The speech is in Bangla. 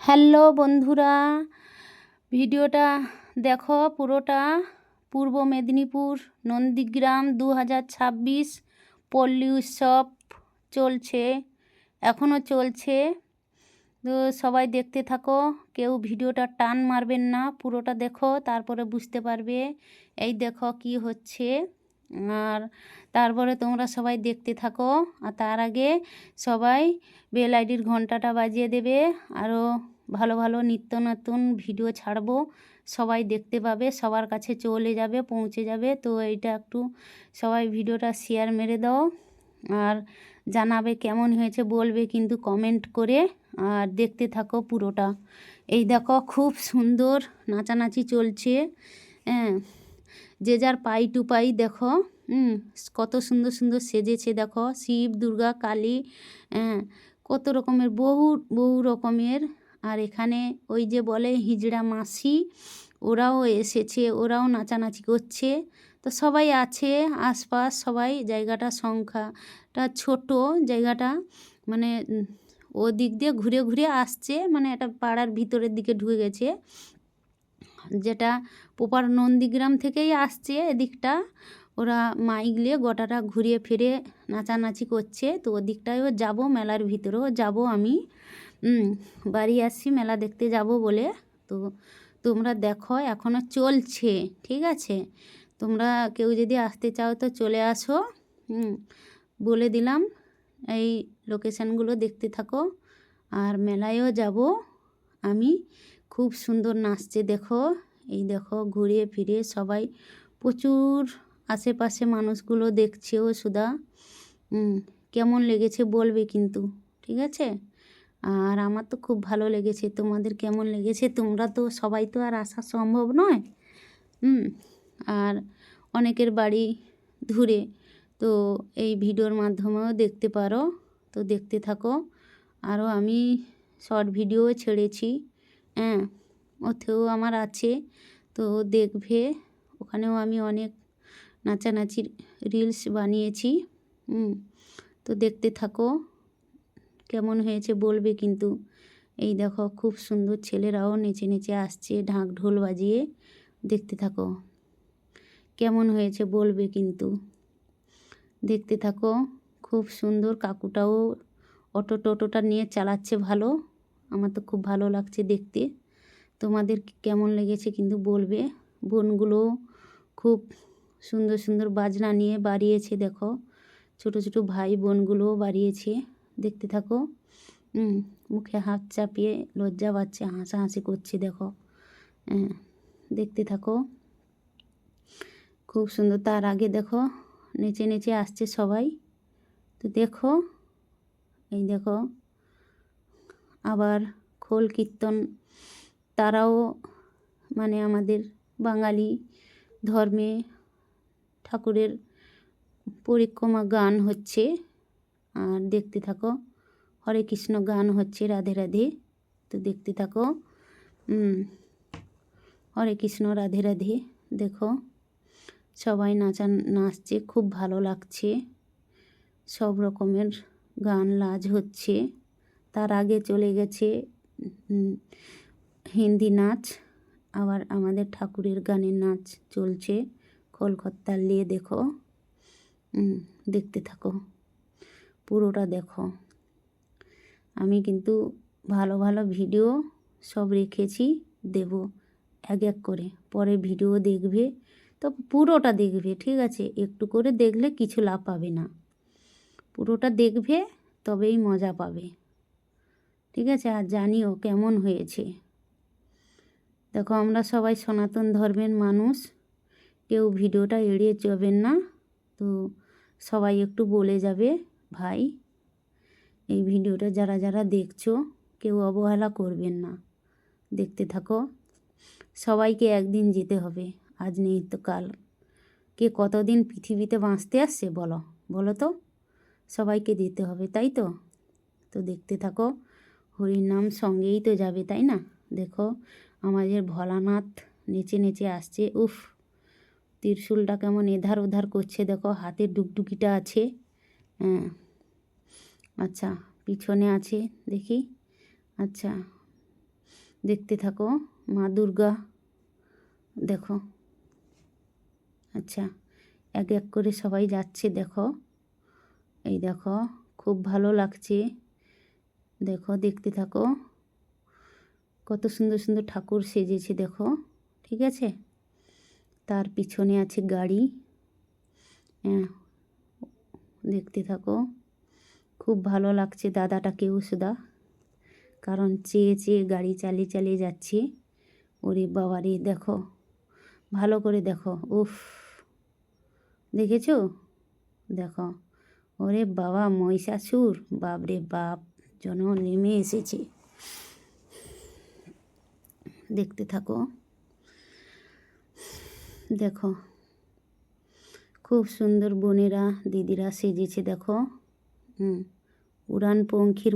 হ্যালো বন্ধুরা, ভিডিওটা দেখো পুরোটা। পূর্ব মেদিনীপুর, নন্দীগ্রাম দু হাজার ছাব্বিশ পল্লী উৎসব চলছে এখনও চলছে। তো সবাই দেখতে থাকো, কেউ ভিডিওটা টান মারবেন না, পুরোটা দেখো, তারপরে বুঝতে পারবে, এই দেখো কি হচ্ছে। আর তারপরে তোমরা সবাই দেখতে থাকো। আর তার আগে সবাই বেল আইডির ঘন্টাটা বাজিয়ে দেবে। আরও ভালো ভালো নিত্য নতুন ভিডিও ছাড়বো। সবাই দেখতে পাবে, সবার কাছে চলে যাবে, পৌঁছে যাবে। তো এইটা একটু সবাই ভিডিওটা শেয়ার মেরে দাও। আর জানাবে কেমন হয়েছে, বলবে কিন্তু কমেন্ট করে। আর দেখতে থাকো পুরোটা। এই দেখো, খুব সুন্দর নাচানাচি চলছে। হ্যাঁ। যে যার পাই টু পাই দেখো কত সুন্দর সুন্দর সেজেছে দেখো, শিব, দুর্গা, কালী হ্যাঁ কত রকমের, বহু বহু রকমের। আর এখানে ওই যে বলে হিজড়া মাসি, ওরাও এসেছে, ওরাও নাচানাচি করছে। তো সবাই আছে, আশপাশ সবাই, জায়গাটা সংখ্যাটা ছোট জায়গাটা মানে ও দিক দিয়ে ঘুরে ঘুরে আসছে মানে একটা পাড়ার ভিতরের দিকে ঢুকে গেছে। যেটা পোপার নন্দীগ্রাম থেকেই আসছে এদিকটা। ওরা মাইক নিয়ে গোটাটা ঘুরিয়ে ফিরে নাচানাচি করছে। তো ওদিকটায়ও যাব, মেলার ভিতরেও যাব আমি। বাড়ি আসছি, মেলা দেখতে যাব বলে। তো তোমরা দেখো এখনও চলছে, ঠিক আছে? তোমরা কেউ যদি আসতে চাও তো চলে আসো। বলে দিলাম, এই লোকেশানগুলো দেখতে থাকো। আর মেলায়ও যাব আমি। খুব সুন্দর নাচছে, দেখো। এই দেখো, ঘুরিয়ে ফিরে সবাই প্রচুর আশেপাশে মানুষগুলো দেখছেও সুদা। কেমন লেগেছে বলবে কিন্তু, ঠিক আছে? আর আমার তো খুব ভালো লেগেছে, তোমাদের কেমন লেগেছে? তোমরা তো সবাই তো আর আসা সম্ভব নয়। আর অনেকের বাড়ি দূরে, তো এই ভিডিওর মাধ্যমেও দেখতে পারো। তো দেখতে থাকো। আরও আমি শর্ট ভিডিও ছেড়েছি। হ্যাঁ ওতেও আমার আছে। তো দেখবে, ওখানেও আমি অনেক নাচানাচির রিলস বানিয়েছি। তো দেখতে থাকো, কেমন হয়েছে বলবে কিন্তু। এই দেখো, খুব সুন্দর ছেলেরাও নেচে নেচে আসছে ঢাক ঢোল বাজিয়ে। দেখতে থাকো, কেমন হয়েছে বলবে কিন্তু। দেখতে থাকো, খুব সুন্দর কাকুটাও অটো টোটোটা নিয়ে চালাচ্ছে ভালো। আমার তো খুব ভালো লাগছে দেখতে। তোমাদের কেমন লেগেছে কিন্তু বলবে। বোনগুলো খুব সুন্দর সুন্দর বাজনা নিয়ে বাড়িয়েছে, দেখো। ছোট ছোট ভাই বোনগুলোও বাড়িয়েছে, দেখতে থাকো। মুখে হাত চাপিয়ে লজ্জা পাচ্ছে, হাসাহাসি করছে, দেখো। হ্যাঁ দেখতে থাকো। খুব সুন্দর, তার আগে দেখো, নেচে নেচে আসছে সবাই। তো দেখো, এই দেখো আবার খোল কীর্তন, তারাও মানে আমাদের বাঙালি ধর্মে ঠাকুরের পরিক্রমা গান হচ্ছে। আর দেখতে থাকো, হরে কৃষ্ণ গান হচ্ছে রাধে রাধে। তো দেখতে থাকো হরে কৃষ্ণ রাধে রাধে। দেখো, সবাই নাচা নাচছে, খুব ভালো লাগছে। সব রকমের গান লাজ হচ্ছে। তার আগে চলে গেছে হিন্দি নাচ, আবার আমাদের ঠাকুরের গানের নাচ চলছে কলকাতার নিয়ে দেখো দেখতে থাকো, পুরোটা দেখো। আমি কিন্তু ভালো ভালো ভিডিও সব রেখেছি, দেব এক এক করে, পরে ভিডিও দেখবে, তো পুরোটা দেখবে, ঠিক আছে? একটু করে দেখলে কিছু লাভ পাবে না। পুরোটা দেখবে, তবেই মজা পাবে। ঠিক আছে, আর জানিও কেমন হয়েছে। দেখো, আমরা সবাই সনাতন ধর্মের মানুষ। কেউ ভিডিওটা এড়িয়ে যাবেন না, তো সবাই একটু বলে যাবে, ভাই। এই ভিডিওটা যারা যারা দেখছ, কেউ অবহেলা করবেন না। দেখতে থাকো, সবাইকে একদিন যেতে হবে, আজ নেই তো কাল। কে কতদিন পৃথিবীতে বাঁচতে আসছে বলো বলো তো? সবাইকে দিতে হবে, তাই তো? তো দেখতে থাকো হরির নাম সঙ্গেই তো যাবে, তাই না? দেখো, আমাদের ভোলানাথ নেচে নেচে আসছে, উফ! ত্রিশুলটা কেমন এধার ওধার করছে, দেখো, হাতে ডুকডুকিটা আছে হ্যাঁ। আচ্ছা পিছনে আছে, দেখি। আচ্ছা দেখতে থাকো, মা দুর্গা, দেখো। আচ্ছা এক এক করে সবাই যাচ্ছে, দেখো। এই দেখো, খুব ভালো লাগছে। দেখো, দেখতে থাকো। কত সুন্দর সুন্দর ঠাকুর সেজেছে, দেখো। ঠিক আছে? তার পিছনে আছে গাড়ি। হ্যাঁ দেখতে থাকো। খুব ভালো লাগছে দাদাটাকেও সুদা। কারণ চেয়ে চেয়ে গাড়ি চালিয়ে চালিয়ে যাচ্ছে। ওরে বাবারে, দেখো। ভালো করে দেখো। উফ। দেখেছ? দেখো। ওরে বাবা, মহিষাসুর, বাপরে বাপ। যেন নেমে এসেছে। দেখতে থাকো। দেখো। খুব সুন্দর বোনেরা, দিদিরা সেজেছে, দেখো। হুম, উড়ান পঙ্খির